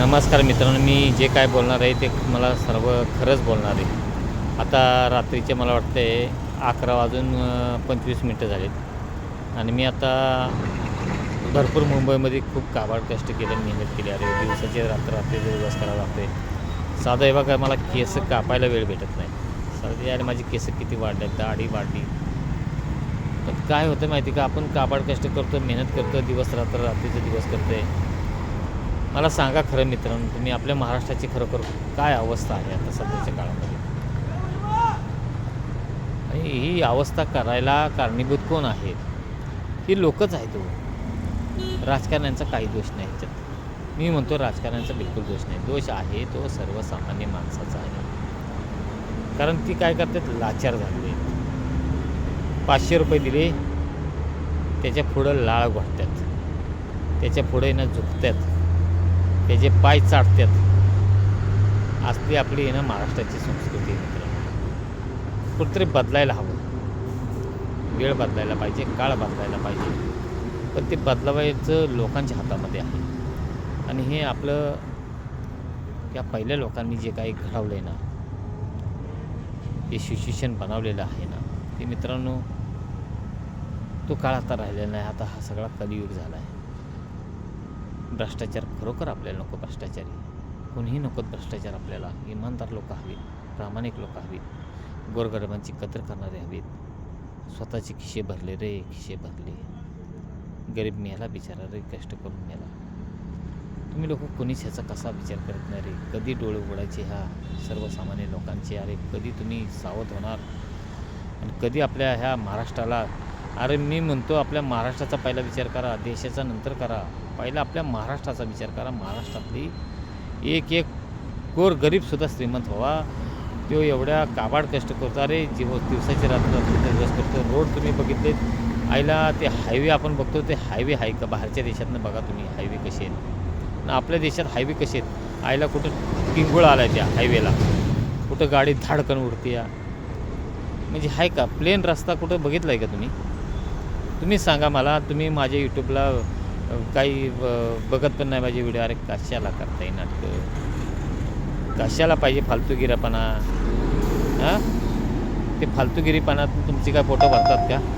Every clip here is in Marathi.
नमस्कार मित्रांनो मी जे काय बोलणार आहे ते मला सर्व खरंच बोलणार आहे. आता रात्रीचे मला वाटते अकरा वाजून पंचवीस मिनटं झालीत. आणि मी आता भरपूर मुंबईमध्ये खूप काबाड कष्ट केले मेहनत केली. अरे दिवसाचे रात्र रात्रीचे दिवस करावं लागते साधं हे बघा मला केस कापायला वेळ भेटत नाही. साधे यार माझी केस किती वाढले दाढी वाढली. पण काय होतं माहिती का आपण काबाड कष्ट करतो मेहनत करतो दिवस रात्र रात्रीचे दिवस करतो आहे मला सांगा खरं मित्रांनो तुम्ही आपल्या महाराष्ट्राची खरोखर काय अवस्था आहे आता सध्याच्या काळामध्ये? आणि ही अवस्था करायला कारणीभूत कोण आहेत? ही लोकच आहेत हो. राजकारण्यांचा काही दोष नाही ह्याच्यात. मी म्हणतो राजकारण्यांचा बिलकुल दोष नाही. दोष आहे तो हो, सर्वसामान्य माणसाचा आहे. कारण ती काय करतात? लाचार झालेले पाचशे रुपये दिले त्याच्या पुढं लाळ वाटतात त्याच्या पुढे ना झुकतात. त्याचे पाय चाटतात असली आपली आहे ना महाराष्ट्राची संस्कृती आहे कुठेतरी बदलायला हवं. वेळ बदलायला पाहिजे काळ बदलायला पाहिजे. पण ते बदलावायचं लोकांच्या हातामध्ये आहे. आणि हे आपलं या पहिल्या लोकांनी जे काही घडवलं आहे ना हे सिच्युएशन बनवलेलं आहे ना ते मित्रांनो तो काळ आता राहिलेला नाही. आता हा सगळा कलियुग झाला आहे भ्रष्टाचार खरोखर आपल्याला नको भ्रष्टाचारी. कोणीही नको भ्रष्टाचार आपल्याला. इमानदार लोक हवीत प्रामाणिक लोक हवीत. गोरगरिबांची कदर करणारे हवीत. स्वतःचे खिशे भरले रे खिशे भरले. गरीब मेला बिचारा रे कष्ट करून मेला तुम्ही लोक कोणीच ह्याचा कसा विचार करत नाही रे? कधी डोळे उघडायचे ह्या सर्वसामान्य लोकांचे अरे कधी तुम्ही सावध होणार? आणि कधी आपल्या ह्या महाराष्ट्राला? अरे मी म्हणतो आपल्या महाराष्ट्राचा पहिला विचार करा देशाचा नंतर करा. पहिला आपल्या महाराष्ट्राचा विचार करा. महाराष्ट्रातली एक एक गोर गरीबसुद्धा श्रीमंत व्हावा. तो एवढ्या काबाड कष्ट करतो. अरे जीव दिवसाचे रात्र दिवस करतो. रोड तुम्ही बघितले आईला ते हायवे आपण बघतो ते हायवे आहे का? बाहेरच्या देशातनं बघा तुम्ही हायवे कसे आहेत. ना आपल्या देशात हायवे कसे आहेत? आईला कुठं किंगुळ आला त्या हायवेला कुठं गाडी धाडकन उडते या म्हणजे आहे का? प्लेन रस्ता कुठं बघितला आहे का तुम्ही? तुम्ही सांगा मला. तुम्ही माझ्या यूट्यूबला काही बघत पण नाही माझे व्हिडिओ. अरे कशाला करता येईल नाटकं? कशाला पाहिजे फालतूगिरापणा? हां? ते फालतूगिरीपणात तुमची काय फोटो भरतात का?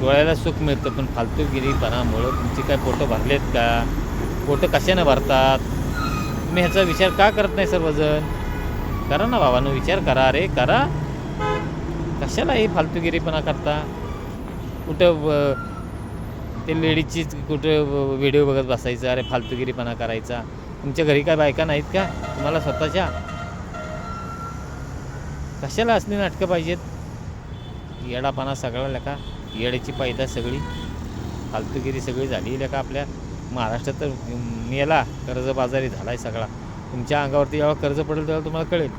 डोळ्याला सुख मिळतं पण फालतूगिरीपणामुळं तुमची काय फोटो भरलेत का? फोटो कशानं भरतात? तुम्ही ह्याचा विचार का करत नाही सर्वजण? करा ना बाबांनो विचार करा. अरे करा. कशाला हे फालतूगिरीपणा करता? कुठं व- ते लेडीजचीच कुठं व्हिडिओ बघत बसायचं अरे फालतूगिरीपणा करायचा. तुमच्या घरी काय बायका नाहीत का? तुम्हाला स्वतःच्या? कशाला असली नाटकं पाहिजेत? येडापणा सगळा लेखा येड्याची पायदा सगळी. फालतूगिरी सगळी झाली लेखा आपल्या. महाराष्ट्रात तर मेला कर्जबाजारी झाला आहे सगळा. तुमच्या अंगावरती जेव्हा कर्ज पडेल तेव्हा तुम्हाला कळेल.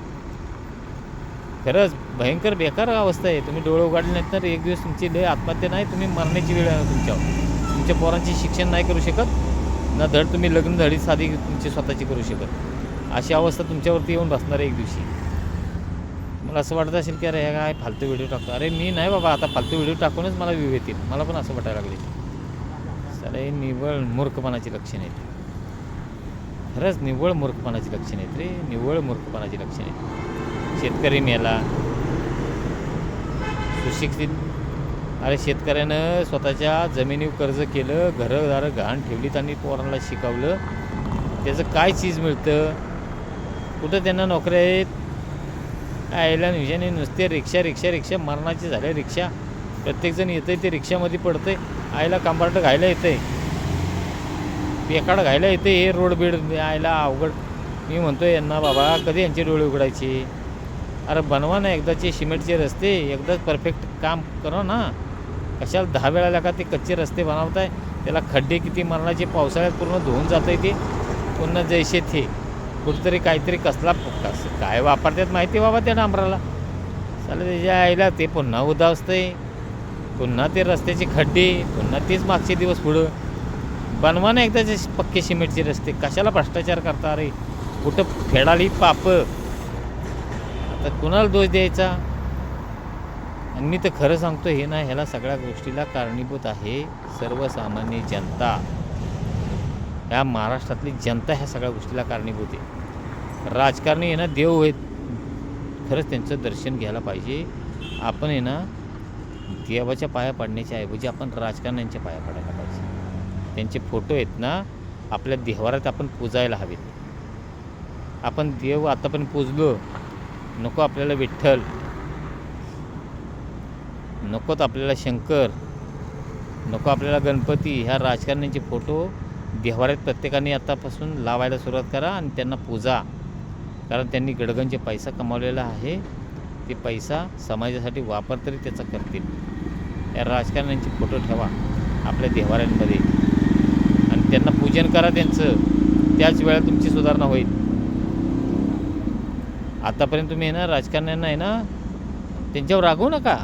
खरंच भयंकर बेकार अवस्था आहे. तुम्ही डोळे उघडले नाहीत तर एक दिवस तुमची लय आत्महत्या नाही तुम्ही मरण्याची वेळ आहे तुमच्यावर. तुमच्या पोरांची शिक्षण नाही करू शकत ना धड तुम्ही लग्न धडी साधी तुमची स्वतःची करू शकत. अशी अवस्था तुमच्यावरती येऊन बसणार आहे एक दिवशी. मला असं वाटत असेल की अरे हे काय फालतू व्हिडिओ टाकतो. अरे मी नाही बाबा आता फालतू व्हिडिओ टाकूनच मला व्ह्यू येतील. मला पण असं वाटायला लागले अरे निवळ मूर्खपणाची लक्षणं आहेत. खरंच निव्वळ मूर्खपणाची लक्षणं आहेत रे. निव्वळ मूर्खपणाची लक्षणं आहेत. शेतकरी मेला. सुशिक्षित अरे शेतकऱ्यानं स्वतःच्या जमिनीवर कर्ज केलं घरंदारं घाण ठेवलीत आणि पोरांना शिकवलं. त्याचं काय चीज मिळतं? कुठं त्यांना नोकऱ्या आहेत? आईला विषयाने नुसते रिक्षा रिक्षा रिक्षा मरणाची झाले रिक्षा. प्रत्येकजण येतं आहे ते रिक्षामध्ये पडतंय. आईला कांबारटं घायला येतंय. पेकाड घायला येते हे रोड बीड. आयला अवघड. मी म्हणतो यांना बाबा कधी यांचे डोळे उघडायचे? अरे बनवा ना एकदाचे सिमेंटचे रस्ते. एकदाच परफेक्ट काम करा ना. कशाला दहा वेळाला का ते कच्चे रस्ते बनवत आहे त्याला खड्डे किती मरणाचे पावसाळ्यात पूर्ण धुवून जातं ते? पुन्हा जैसे थे. कुठंतरी काहीतरी कसला कस काय वापरतात माहिती बाबा त्या डांबराला? चालेल त्याच्या आईला ते पुन्हा उदावस्तंय पुन्हा ते रस्त्याचे खड्डे पुन्हा तेच मागचे दिवस पुढं. बनवा ना एकदाचे पक्के सिमेंटचे रस्ते. कशाला भ्रष्टाचार करता? अरे कुठं फेडाली पाप? आता कुणाला दोष द्यायचा? आणि मी तर खरं सांगतो हे ना ह्याला सगळ्या गोष्टीला कारणीभूत आहे सर्वसामान्य जनता. ह्या महाराष्ट्रातली जनता ह्या सगळ्या गोष्टीला कारणीभूत आहे. राजकारणी आहे ना देव आहेत. खरंच त्यांचं दर्शन घ्यायला पाहिजे. आपण आहे ना देवाच्या पाया पडण्याच्या ऐवजी आपण राजकारण्यांच्या पाया पडायला पाहिजे. त्यांचे फोटो आहेत ना आपल्या देवारात आपण पूजायला हवेत. आपण देव आतापर्यंत पूजलो नको आपल्याला विठ्ठल. नकोत आपल्याला शंकर नको आपल्याला गणपती ह्या राजकारण्यांचे फोटो देवाऱ्यात प्रत्येकाने आतापासून लावायला सुरुवात करा आणि त्यांना पूजा. कारण त्यांनी गडगंज पैसा कमावलेला आहे. ते पैसा समाजासाठी वापर तरी त्याचा करतील. या राजकारण्यांचे फोटो ठेवा आपल्या देवाऱ्यांमध्ये. आणि त्यांना पूजन करा त्यांचं. त्याच वेळा तुमची सुधारणा होईल. आतापर्यंत तुम्ही आहे ना राजकारण्यांना आहे ना त्यांच्यावर रागवू नका.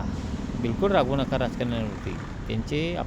बिलकुल रागवू नका राजकारण्यांवरती त्यांचे